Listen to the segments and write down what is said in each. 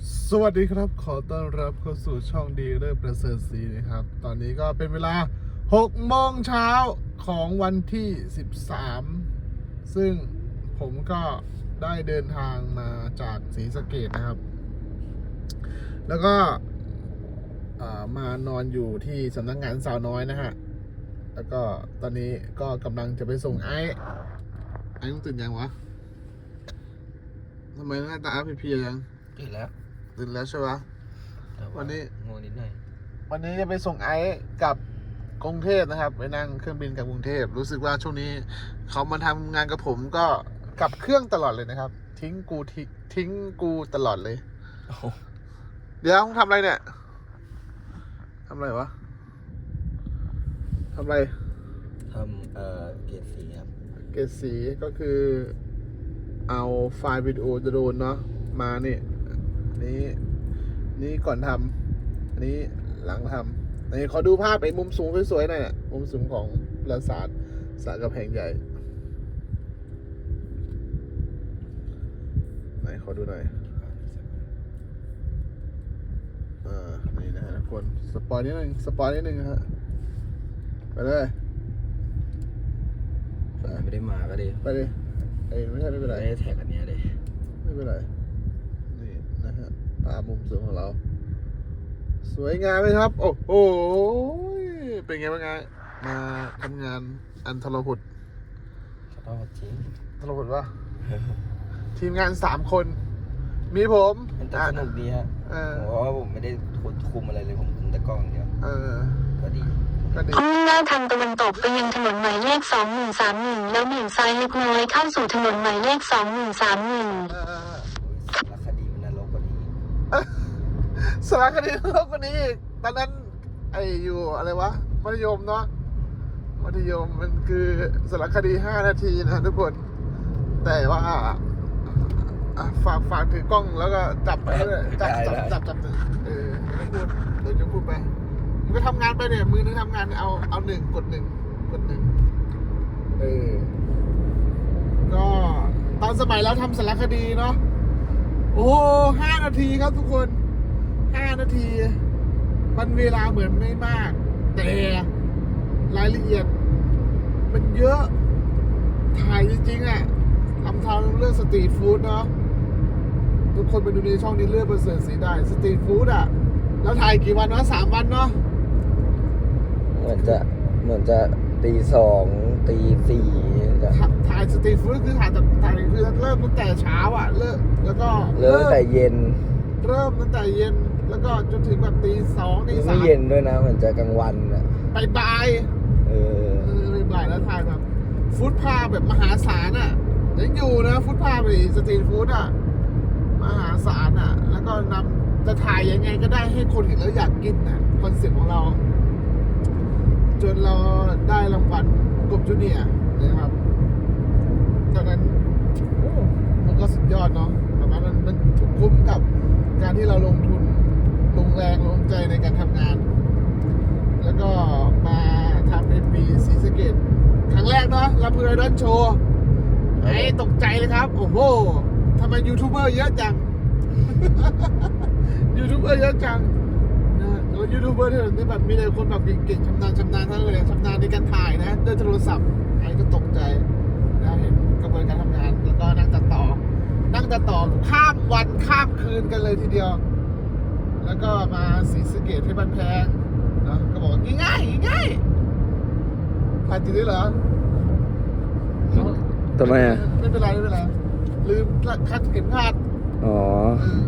สวัสดีครับ ขอต้อนรับเข้าสู่ช่องดีเลิศประเสริฐศรีนะครับ ตอนนี้ก็เป็นเวลา6โมงเช้าของวันที่ 13 ซึ่งผมก็ได้เดินทางมาจากศรีสะเกดนะครับ แล้วก็มานอนอยู่ที่สำนักงานสาวน้อยนะฮะ แล้วก็ตอนนี้ก็กำลังจะไปส่งไอ้ไอ้ต้องตื่นยังวะทำไมหน้าตาเพลียๆยังตื่นแล้ว ตื่นแล้วใช่ปะ แต่าวันนี้ง่วงนิดหน่อยวันนี้จะไปส่งไอซ์กับกรุงเทพนะครับ ไปนั่งเครื่องบินกับกรุงเทพรู้สึกว่าช่วงนี้เขามาทำงานกับผมก็กลับเครื่องตลอดเลยนะครับ ทิ้งกูทิ้งทิ้งกูตลอดเลย โอ้โหเดี๋ยวมึงทำอะไรเนี่ยทำอะไรวะทำอะไร ทำเอ่อเกรดสีครับ เกรดสีก็คือเอาไฟล์วิดีโอจะโดนเนาะมานี่อั นนี้ นี่ก่อนทำอันนี้หลังทำอันนี้ขอดูภาพไอ้มุมสูงสวยๆหน่อยอะมุมสูงของปราสาทสระกระแพงใหญ่ไหนขอดูหน่อยอ่านี่นะฮะทุกคนสปอยนิดนึงสปอยนิดนึงนะฮะไปเลยผมไม่ได้มาก็ดีไปเลยเอ้ยไม่ใช่ไม่เป็นไรไม่ได้แท็กอันเนี้ยเลยไม่เป็นไรนี่นะฮะ ภาพมุมสูงของเรา สวยงามไหมครับ โอ้โห เป็นไงบ้างไง มาทำงานอันทรหดขอโทษจริงทรหดวะทีมงานสามคน มีผมมันแต่สนุกดีฮะเออเพราะว่าผมไม่ได้คุมอะไรเลยผมคุมแต่กล้องอย่างเดียวเออก็ดีก็ดีมุ่งหน้าทางตะวันตกไปยังถนนหมายเลข2131แล้วเบี่ยงซ้ายเล็กน้อยเข้าสู่ถนนหมายเลข2131เออสารคดีมันนรกกว่านี้ สารคดีโลกคนนี้อีกตอนนั้นไออยู่อะไรวะมัธยมเนาะมัธยมมันคือสารคดีห้านาทีนะทุกคน แต่ว่าอะฝากฝากถือกล้องแล้วก็จับไปเรื่อยจับจับจับจับเออไม่พูดเดี๋ยวจะพูดไปมันก็ทำงานไปเนี่ยมือนึงทำงานเอาเอาหนึ่งกดหนึ่งกดหนึ่งเออก็ตอนสมัยเราทำสารคดีเนาะ โอ้ห้านาทีครับทุกคนห้านาที มันเวลาเหมือนไม่มาก แต่รายละเอียด มันเยอะ ถ่ายจริงๆอะทำทางเรื่องสตรีทฟู้ดเนาะทุกคนไปดูในช่องนี้เลือกเบอร์เสิร์สีได้สตรีทฟู้ดอะ แล้วถ่ายกี่วันวะสามวันเนาะเหมือนจะเหมือนจะตีสองตีสี่ จะถ่ายถ่ายสตรีทฟู้ดคือถ่ายแต่ถ่ายคือเริ่มตั้งแต่เช้าอะเลิกแล้วก็เริ่มแต่เย็น เริ่มตั้งแต่เย็นแล้วก็จนถึงแบบตีสองตีไม่สามเย็นด้วยนะเหมือนจะกลางวันอะไปบ่ายเออเออบ่ายแล้วถ่ายแบบฟู้ดพาแบบมหาศาลอะยังอยู่นะฟู้ดพาไปสตรีทฟู้ดอะมหาศาลอะ แล้วก็นำจะถ่ายยังไงก็ได้ให้คนเห็นแล้วอยากกินอะคอนเซ็ปต์ของเรา จนเราได้รางวัลกบจูเนียร์นะครับ ตอนนั้นโอ้มันก็สุดยอดเนาะแต่ว่ามันมันคุ้มกับการที่เราลงทุนลงแรงลงใจในการทำงาน แล้วก็มาทำในปีศรีสเกดครั้งแรกเนาะรับเพื่อดอนโชว์ไอ้ตกใจเลยครับ โอ้โหทำไมยูทูบเบอร์เยอะจังยูทูบเบอร์เยอะจังนะแล้วยูทูบเบอร์ที่แบบมีแต่คนแบบเก่งๆชำนาญชำนาญทั้งเลยชำนาญในการถ่ายนะด้วยโทรศัพท์ นั่งตัดต่อข้ามวันข้ามคืนกันเลยทีเดียว แล้วก็มาศรีสะเกดให้บันแพงเนอะก็บอกว่าง่ายๆง่ายๆผ่านจริงด้วยเหรอทำไมอะ ไม่เป็นไรไม่เป็นไรลืมคัดเข็มขัดอ๋อเออ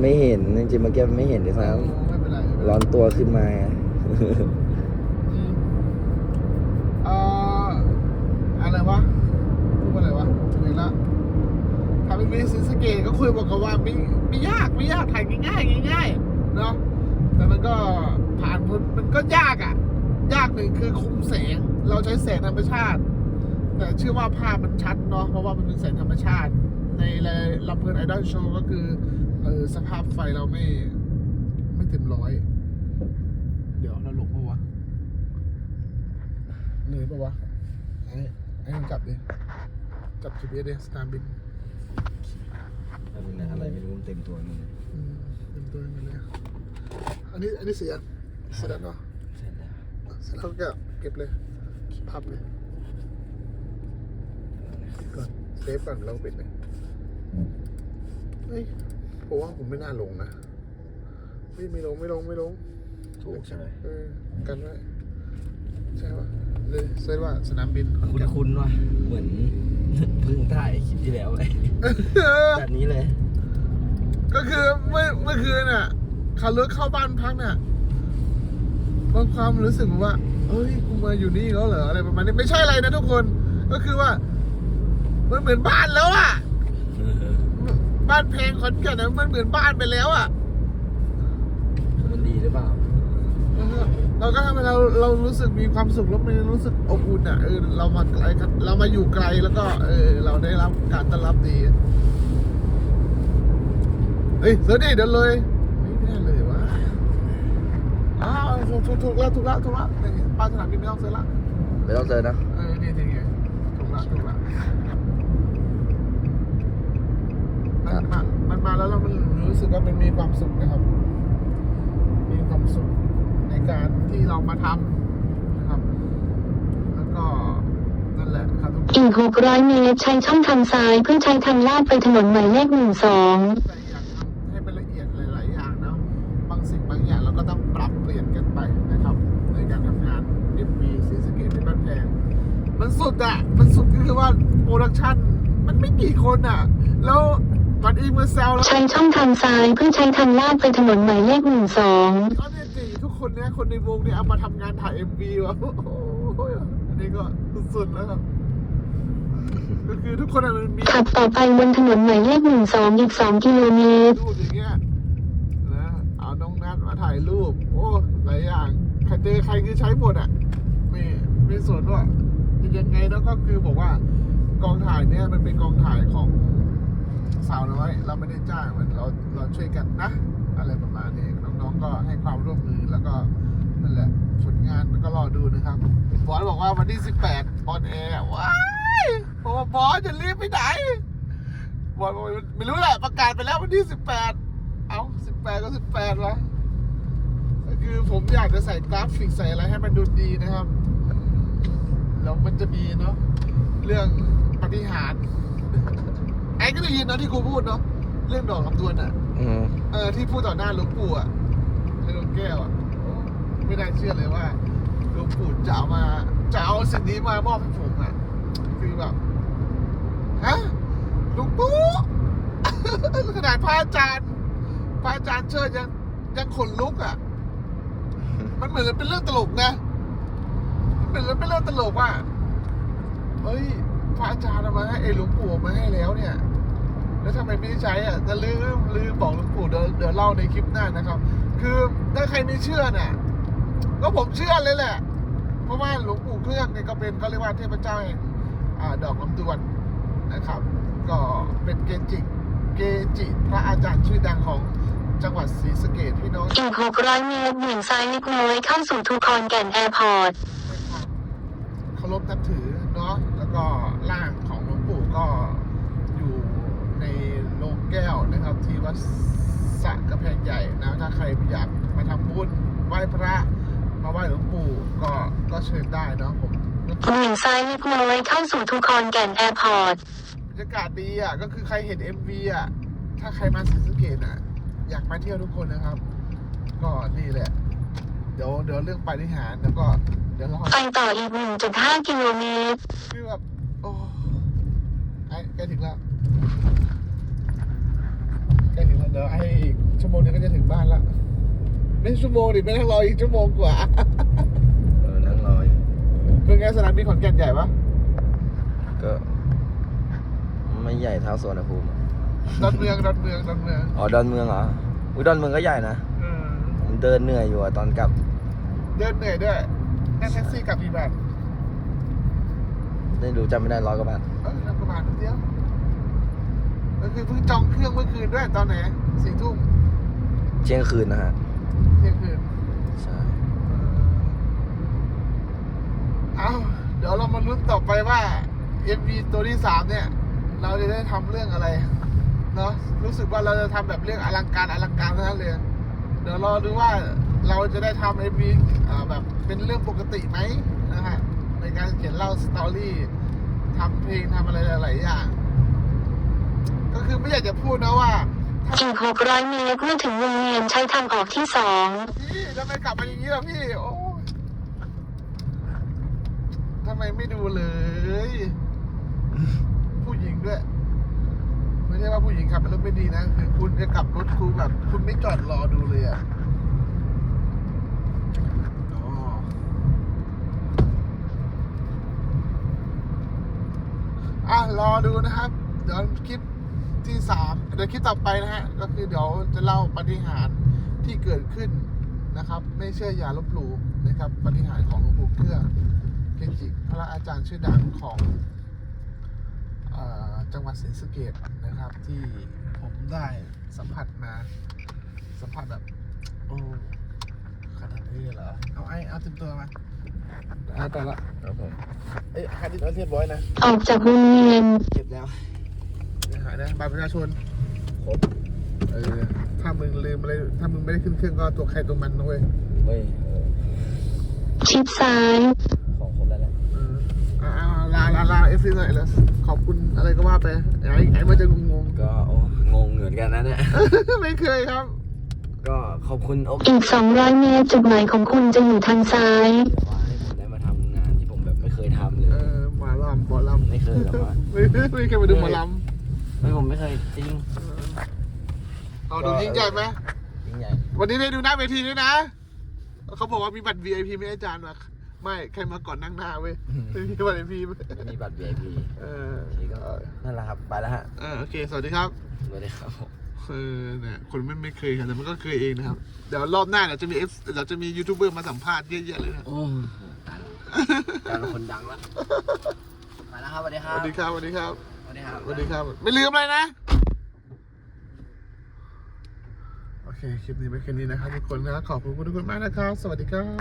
ไม่เห็นจริงๆเมื่อกี้ไม่เห็นด้วยซ้ไม่เป็นไรไม่เป็นำไรร้อนตัวขึ้นมา อืมเอ่ออะไรวะพูดว่าอะไรวะถึงไหนละ ทำเป็นมีศรีสเกดก็คุยบอกกันว่าไม่ไม่ยากไม่ยากถ่ายง่ายๆง่ายๆเนาะแต่มันก็ผ่านพ้นมันก็ยากอะ ยากหนึ่งคือคุมแสง เราใช้แสงธรรมชาติ แต่เชื่อว่าภาพมันชัดเนาะเพราะว่ามันเป็นแสงธรรมชาติ ในลำเพลินไอดอลโชว์ก็คือเออสภาพไฟเราไม่ไม่เต็มร้อย เดี๋ยวเราหลงปะวะเลยปะวะไอ้ไอ้ลองจับดิจับ GPS ดิสนามบิน แล้วมีอะไรไม่รู้มันเต็มตัวมันเลยอืมเป็นตัวกันเลยอันนี้อันนี้เสียเสร็จแล้วเนาะเสร็จแล้วเสร็จแล้วก็เก็บเลยพับเลยปิดก่อนเซฟก่อนเราปิดเลยเฮ้ยผมว่าผมไม่น่าลงนะเฮ้ยไม่ลงไม่ลงไม่ลงถูกใช่ไหมเออกันไว้ใช่ปะ เลยเซฟว่าสนามบินคุ้นคุ้นๆว่ะเหมือนเพิ่งถ่ายคลิปที่แล้วเลยเออแบบนี้เลยก็คือเมื่อเมื่อคืนน่ะขับรถเข้าบ้านพักน่ะบางความรู้สึกว่าเอ้ยกูมาอยู่นี่แล้วเหรออะไรประมาณนี้ไม่ใช่อะไรนะทุกคน ก็คือว่า มันเหมือนบ้านแล้วอะ บ้านเพลงขอนแก่นนะมันเหมือนบ้านไปแล้วอะ มันดีหรือเปล่า เราก็ทำให้เราเรารู้สึกมีความสุขแล้วมันรู้สึกอบอุ่นอะเออเรามาไกลกันเรามาอยู่ไกลแล้วก็เออเราได้รับการต้อนรับดีเฮ้ยเสือดิเดินเลยไม่ได้เลยวะอ้าวถูกถูกถูกแล้วถูกแล้วถูกแล้วนี่ป้ายสนามบินไม่ต้องเสือละไม่ต้องเจอนะเออนี่นี่ไงถูกละถูกละมันมามันมาแล้วเรามันรู้สึกว่ามันมีความสุขนะครับ มีความสุขใน การที่เรามาทำนะครับ แล้วก็นั่นแหละครับทุกคนอีก600เมตรใช้ช่องทางซ้ายเพื่อใช้ทางลาดไปถนนหมายเลข12แต่อยากทำให้มันละเอียดหลาย ๆ อย่างนะบางสิ่งบางอย่างเราก็ต้องปรับเปลี่ยนกันไปนะครับ ในการทำงาน FB ซีสเกตที่บ้านแพงมันสุดอะมันสุดก็คือว่าโปรดักชั่นมันไม่กี่คนอะแล้วตอนอีเมอร์เซลแล้วใช้ช่องทางซ้ายเพื่อใช้ทางลาดไปถนนหมายเลข12เขาเนี่ยจีทุก คนเนี่ยคนในวงเนี่ยเอามาทำงานถ่าย MV วะโอ้โหอันนี้ก็สุดๆแล้วครับก็คือทุกคนอะมันมีขับต่อไปบนถนนหมายเลข12อีก2กิโลเมตรรูปอย่างเงี้ยนะเอาน้องนัดมาถ่ายรูป โอ้หลายอย่างใครเจอใครคือใช้หมดอะไม่ไม่สนว่ายังไงแล้วก็คือบอกว่ากองถ่ายเนี่ยมันเป็นกองถ่ายของ สาวน้อย เราไม่ได้จ้างมันเราเราช่วยกันนะ อะไรประมาณนี้น้องๆก็ให้ความร่วมมือแล้วก็นั่นแหละผลงานมันก็รอดูนะครับบอสบอกว่าวันที่ 18ออนแอร์ว้ายบอกว่าบอสจะรีบไปไหนบอลบอกไม่รู้แหละประกาศไปแล้ววันที่สิบแปดเอาสิบแปดก็สิบแปดวะคือผมอยากจะใส่กราฟิกใส่อะไรให้มันดูดีนะครับแล้วมันจะมีเนาะเรื่องปฏิหาร ไอ้ก็ได้ยินเนาะที่ครูพูดเนาะเรื่องดอกลำดวนอะอืมเออที่พูดต่อหน้าหลวงปู่อะในหลวงแก้วอะโอ้ไม่ได้เชื่อเลยว่าหลวงปู่จะเอามาจะเอาสิ่งนี้มามอบให้ผมอะคือแบบฮะหลวงปู่ ขนาดพระอาจารย์พระอาจารย์เชิดยังยังขนลุกอะ มันเหมือนเป็นเรื่องตลกนะมันเหมือนเป็นเรื่องตลกว่าเฮ้ยพระอาจารย์เอามาให้ไอ้หลวงปู่เอามาให้แล้วเนี่ย แล้วทำไมไม่ได้ใช้อะจะลืมลืมบอกหลวงปู่เดี๋ยวเดี๋ยวเล่าในคลิปหน้านะครับ คือถ้าใครไม่เชื่อน่ะก็ผมเชื่อเลยแหละ เพราะว่าหลวงปู่เครื่องเนี่ยก็เป็นเขาเรียกว่าเทพเจ้าแห่งอ่าดอกลำดวนนะครับ ก็เป็นเกจิเกจิพระอาจารย์ชื่อดังของจังหวัดศรีสะเกดพี่น้องอีก600 เมตรเบี่ยงซ้ายเล็กน้อยเข้าสู่ทูคอนแก่นแอร์พอร์ตเคารพนับถือเนาะแล้วก็ร่างของหลวงปู่ก็อยู่ในโรง แก้วนะครับ ที่วัดสระกระแพงใหญ่นะถ้าใครอยากมาทำบุญไหว้พระ มาไหว้หลวงปู่ก็ก็เชิญได้เนาะผมเบี่ยงซ้ายเล็กน้อยเข้าสู่ทูคอนแก่นแอร์พอร์ตบรรยากาศดีอะก็คือใครเห็น MV อะถ้าใครมาศรีสะเกดอะ อยากมาเที่ยวทุกคนนะครับ ก็นี่แหละ เดี๋ยวเดี๋ยวเรื่องปาฏิหารย์แล้วก็เดี๋ยวเราไปต่ออีก1.5กิโลเมตรคือแบบโอ้ไอ้ใกล้ถึงแล้วใก ล้ถึงแล้วเดี๋ยวไอ้อีกชั่วโมงนึงก็จะถึงบ้านแล้วไม่ใช่ชั่วโมงดิไม่ต้องรออีกชั่วโมงกว่าเออนั่งรออยู่เป็นไงสนามบินขอนแก่นใหญ่ปะก็ ไม่ใหญ่เท่าสวนภูมิอะดอนเมืองดอนเมืองดอนเมืองอ๋อดอนเมืองเหรออุ้ยดอนเมืองก็ใหญ่นะเออผมเดินเหนื่อยอยู่อะตอนกลับเดินเหนื่อยด้วยนั่งแท็กซี่กลับกี่บาทได้ดูจำไม่ได้ร้อยกว่าบาทเออประมาณนิดเดียว ก็คือเพิ่งจองเครื่องเมื่อคืนด้วยตอนไหนสี่ทุ่มเที่ยงคืนนะฮะเที่ยงคืนใช่เอาเดี๋ยวเรามาลุ้นต่อไปว่า MV ตัวที่สามเนี่ย เราจะได้ทำเรื่องอะไรเนาะรู้สึกว่าเราจะทำแบบเรื่องอลังการอลังการเท่านั้นเลยเดี๋ยวรอดูว่าเราจะได้ทำเอ็มวีแบบเป็นเรื่องปกติไหมนะฮะในการเขียนเล่าสตอรี่ทำเพลงทำอะไรหลาย ๆ อย่าง ก็คือไม่อยากจะพูดนะว่าถ้าอีก600เมตรเมื่อถึงวงเวียนใช้ทางออกที่2พี่ทำไมกลับมาอย่างนี้ล่ะพี่โอ้ยทำไมไม่ดูเลย ผู้หญิงด้วย ไม่ใช่ว่าผู้หญิงขับรถไม่ดีนะคือคุณจะกลับรถคุณแบบ คุณไม่จอดรอดูเลยอะอ๋ออะรอดูนะครับ เดี๋ยวคลิป ที่สามเดี๋ยวคลิปต่อไปนะฮะ ก็คือเดี๋ยวจะเล่าปาฏิหารย์ที่เกิดขึ้นนะครับ ไม่เชื่ออย่าลบหลู่นะครับปาฏิหารย์ของหลวงปู่เครื่องเกจิพระอาจารย์ชื่อดังของเอ่อจังหวัดศรีสะเกดนะครับ ที่ผมได้สัมผัสมา สัมผัสแบบ โอ้ขนาดนี้เหรอ เอาไอ้เอาเต็มตัวมาเอาแต่ละครับผมเอ้ยหาดิสเรียบร้อยนะ ออกจากวงเวียนเก็บแล้วหายนะบัตรประชาชนครบเออถ้ามึงลืมอะไรถ้ามึงไม่ได้ขึ้นเครื่องก็ตัวใครตัวมันนะเว้ยเฮ้ยเออชิดซ้ายของครบแล้วแหละเอออ่าลาลาลาเอฟซีหน่อยแล้วขอบคุณอะไรก็ว่าไปไอ้ไอ้มันจะงงก็โอ้งงเหมือนกันนะเนี่ยๆ ไม่เคยครับ ก็ขอบคุณโอเคอีก 200 เมตร จุดหมายของคุณจะอยู่ทางซ้ายว่าให้ผมได้มาทำงานที่ผมแบบไม่เคยทำเลเอย อหมอลำหมอลำไม่เคยหรอกวะไม่ไม่เคยไปดูหมอล ไม่ผมไม่เคยจริงำเอาดูยิ่งใหญ่ไหมยิ่งใหญ่ วันนี้ได้ดูหน้าเวทีด้วยนะ เขาบอกว่ามีบัตร VIP ไม่ให้อาจารย์มาไม่ใครมาก่อนนั่งหน้าเว้ยไม่มีบัตร VIP มีบัตร VIP เออโอเคก็นั่นแหละครับ ไปแล้วฮะเออโอเค สวัสดีครับ สวัสดีครับผมเออเนี่ยคนไม่ไม่เคยค่ะแต่มันก็เคยเองนะครับ เดี๋ยวรอบหน้าเดี๋ยวจะมีเอฟเดี๋ยวจะมียูทูบเบอร์มาสัมภาษณ์เยอะๆเลยนะโอ้ตายแล้วกลายเป็นคนดังแล้วไปแล้วครับสวัสดีคสรับวัสดีครับ สวัสดีครับส วัสดีครับสวัสดีครับ ไม่ลืมอะไรนะ โอเค คลิปนี้ไปแค่นี้นะครับทุกคนนะ ขอบคุณทุกคนมากนะครับ สวัสดีครับ